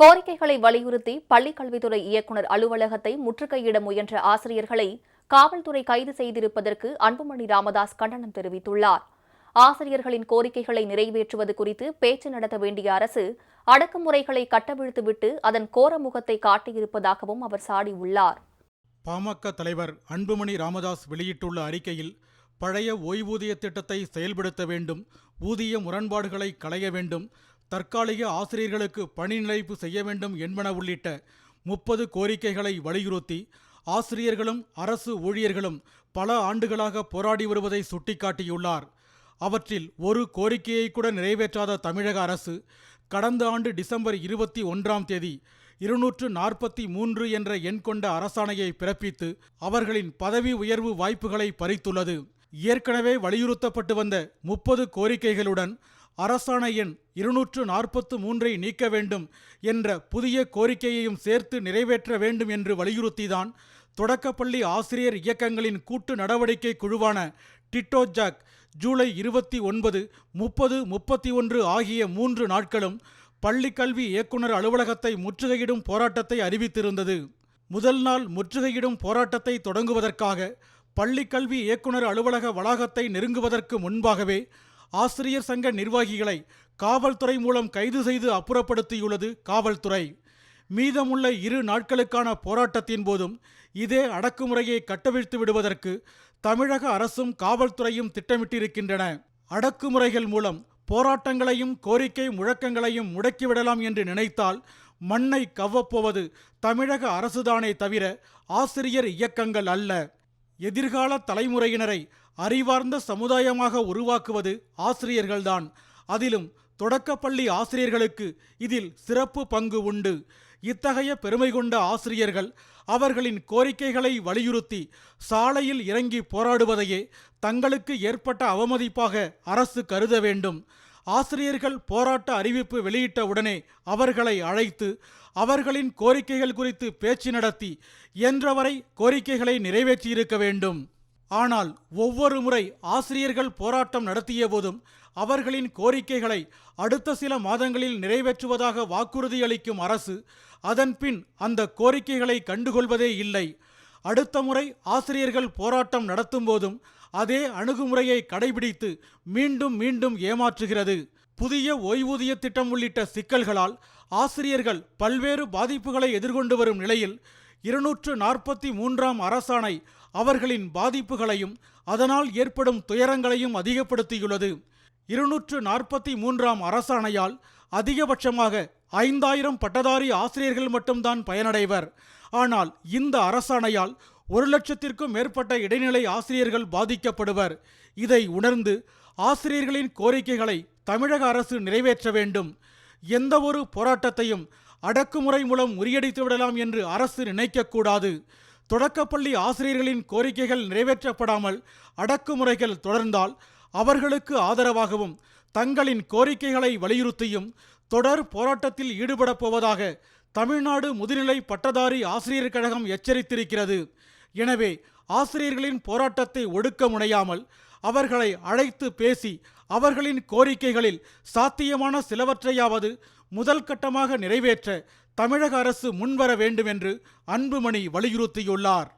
கோரிக்கைகளை வலியுறுத்தி பள்ளிக் கல்வித்துறை இயக்குநர் அலுவலகத்தை முற்றுகையிட முயன்ற ஆசிரியர்களை காவல்துறை கைது செய்திருப்பதற்கு அன்புமணி ராமதாஸ் கண்டனம் தெரிவித்துள்ளார். ஆசிரியர்களின் கோரிக்கைகளை நிறைவேற்றுவது குறித்து பேச்சு நடத்த வேண்டிய அரசு அடக்குமுறைகளை கட்டவிழ்த்துவிட்டு அதன் கோர முகத்தை காட்டியிருப்பதாகவும் அவர் சாடியுள்ளார். பாமக தலைவர் அன்புமணி ராமதாஸ் வெளியிட்டுள்ள அறிக்கையில் பழைய ஓய்வூதிய திட்டத்தை செயல்படுத்த வேண்டும் ஊதிய முரண்பாடுகளை களைய வேண்டும் தற்காலிக ஆசிரியர்களுக்கு பணி நிலைப்பு செய்ய வேண்டும் என்பன உள்ளிட்ட முப்பது கோரிக்கைகளை வலியுறுத்தி ஆசிரியர்களும் அரசு ஊழியர்களும் பல ஆண்டுகளாக போராடி வருவதை சுட்டிக்காட்டியுள்ளார். அவற்றில் ஒரு கோரிக்கையை கூட நிறைவேற்றாத தமிழக அரசு கடந்த ஆண்டு டிசம்பர் இருபத்தி ஒன்றாம் தேதி இருநூற்று நாற்பத்தி மூன்று என்ற எண் கொண்ட அரசாணையை பிறப்பித்து அவர்களின் பதவி உயர்வு வாய்ப்புகளை பறித்துள்ளது. ஏற்கனவே வலியுறுத்தப்பட்டு வந்த முப்பது கோரிக்கைகளுடன் அரசாணை எண் இருநூற்று நாற்பத்து மூன்றை நீக்க வேண்டும் என்ற புதிய கோரிக்கையையும் சேர்த்து நிறைவேற்ற வேண்டும் என்று வலியுறுத்திதான் தொடக்கப்பள்ளி ஆசிரியர் இயக்கங்களின் கூட்டு நடவடிக்கை குழுவான டிட்டோ ஜாக் ஜூலை இருபத்தி ஒன்பது முப்பது முப்பத்தி ஒன்று ஆகிய மூன்று நாட்களும் பள்ளி கல்வி இயக்குனர் அலுவலகத்தை முற்றுகையிடும் போராட்டத்தை அறிவித்திருந்தது. முதல் நாள் முற்றுகையிடும் போராட்டத்தை தொடங்குவதற்காக பள்ளி கல்வி இயக்குனர் அலுவலக வளாகத்தை நெருங்குவதற்கு முன்பாகவே ஆசிரியர் சங்க நிர்வாகிகளை காவல்துறை மூலம் கைது செய்து அப்புறப்படுத்தியுள்ளது காவல்துறை. மீதமுள்ள இரு நாட்களுக்கான போராட்டத்தின் போதும் இதே அடக்குமுறையை கட்டவிழ்த்து விடுவதற்கு தமிழக அரசும் காவல்துறையும் திட்டமிட்டிருக்கின்றன. அடக்குமுறைகள் மூலம் போராட்டங்களையும் கோரிக்கை முழக்கங்களையும் முடக்கிவிடலாம் என்று நினைத்தால் மண்ணை கவ்வப்போவது தமிழக அரசுதானே தவிர ஆசிரியர் இயக்கங்கள் அல்ல. எதிர்கால தலைமுறையினரை அறிவார்ந்த சமுதாயமாக உருவாக்குவது ஆசிரியர்கள்தான். அதிலும் தொடக்கப்பள்ளி ஆசிரியர்களுக்கு இதில் சிறப்பு பங்கு உண்டு. இத்தகைய பெருமை கொண்ட ஆசிரியர்கள் அவர்களின் கோரிக்கைகளை வலியுறுத்தி சாலையில் இறங்கி போராடுவதையே தங்களுக்கு ஏற்பட்ட அவமதிப்பாக அரசு கருத வேண்டும். ஆசிரியர்கள் போராட்ட அறிவிப்பு வெளியிட்ட உடனே அவர்களை அழைத்து அவர்களின் கோரிக்கைகள் குறித்து பேச்சு நடத்தி என்றவரை கோரிக்கைகளை நிறைவேற்றியிருக்க வேண்டும். ஆனால் ஒவ்வொரு முறை ஆசிரியர்கள் போராட்டம் நடத்திய போதும் அவர்களின் கோரிக்கைகளை அடுத்த சில மாதங்களில் நிறைவேற்றுவதாக வாக்குறுதியளிக்கும் அரசு அதன்பின் அந்த கோரிக்கைகளை கண்டுகொள்வதே இல்லை. அடுத்த முறை ஆசிரியர்கள் போராட்டம் நடத்தும் போதும் அதே அணுகுமுறையை கடைபிடித்து மீண்டும் மீண்டும் ஏமாற்றுகிறது. புதிய ஓய்வூதிய திட்டம் உள்ளிட்ட சிக்கல்களால் ஆசிரியர்கள் பல்வேறு பாதிப்புகளை எதிர்கொண்டு வரும் நிலையில் இருநூற்று நாற்பத்தி மூன்றாம் அரசாணை அவர்களின் பாதிப்புகளையும் அதனால் ஏற்படும் துயரங்களையும் அதிகப்படுத்தியுள்ளது. இருநூற்று நாற்பத்தி மூன்றாம் அரசாணையால் அதிகபட்சமாக ஐந்தாயிரம் பட்டதாரி ஆசிரியர்கள் மட்டும்தான் பயனடைவர். ஆனால் இந்த அரசாணையால் ஒரு லட்சத்திற்கும் மேற்பட்ட இடைநிலை ஆசிரியர்கள் பாதிக்கப்படுவர். இதை உணர்ந்து ஆசிரியர்களின் கோரிக்கைகளை தமிழக அரசு நிறைவேற்ற வேண்டும். எந்தவொரு போராட்டத்தையும் அடக்குமுறை மூலம் முறியடித்து விடலாம் என்று அரசு நினைக்கக்கூடாது. தொடக்கப்பள்ளி ஆசிரியர்களின் கோரிக்கைகள் நிறைவேற்றப்படாமல் அடக்குமுறைகள் தொடர்ந்தால் அவர்களுக்கு ஆதரவாகவும் தங்களின் கோரிக்கைகளை வலியுறுத்தியும் தொடர் போராட்டத்தில் ஈடுபடப் போவதாக தமிழ்நாடு முதுநிலை பட்டதாரி ஆசிரியர் கழகம் எச்சரித்திருக்கிறது. எனவே ஆசிரியர்களின் போராட்டத்தை ஒடுக்க முனையாமல் அவர்களை அழைத்து பேசி அவர்களின் கோரிக்கைகளில் சாத்தியமான சிலவற்றையாவது முதல் கட்டமாக நிறைவேற்ற தமிழக அரசு முன்வர வேண்டும் என்று அன்புமணி வலியுறுத்தியுள்ளார்.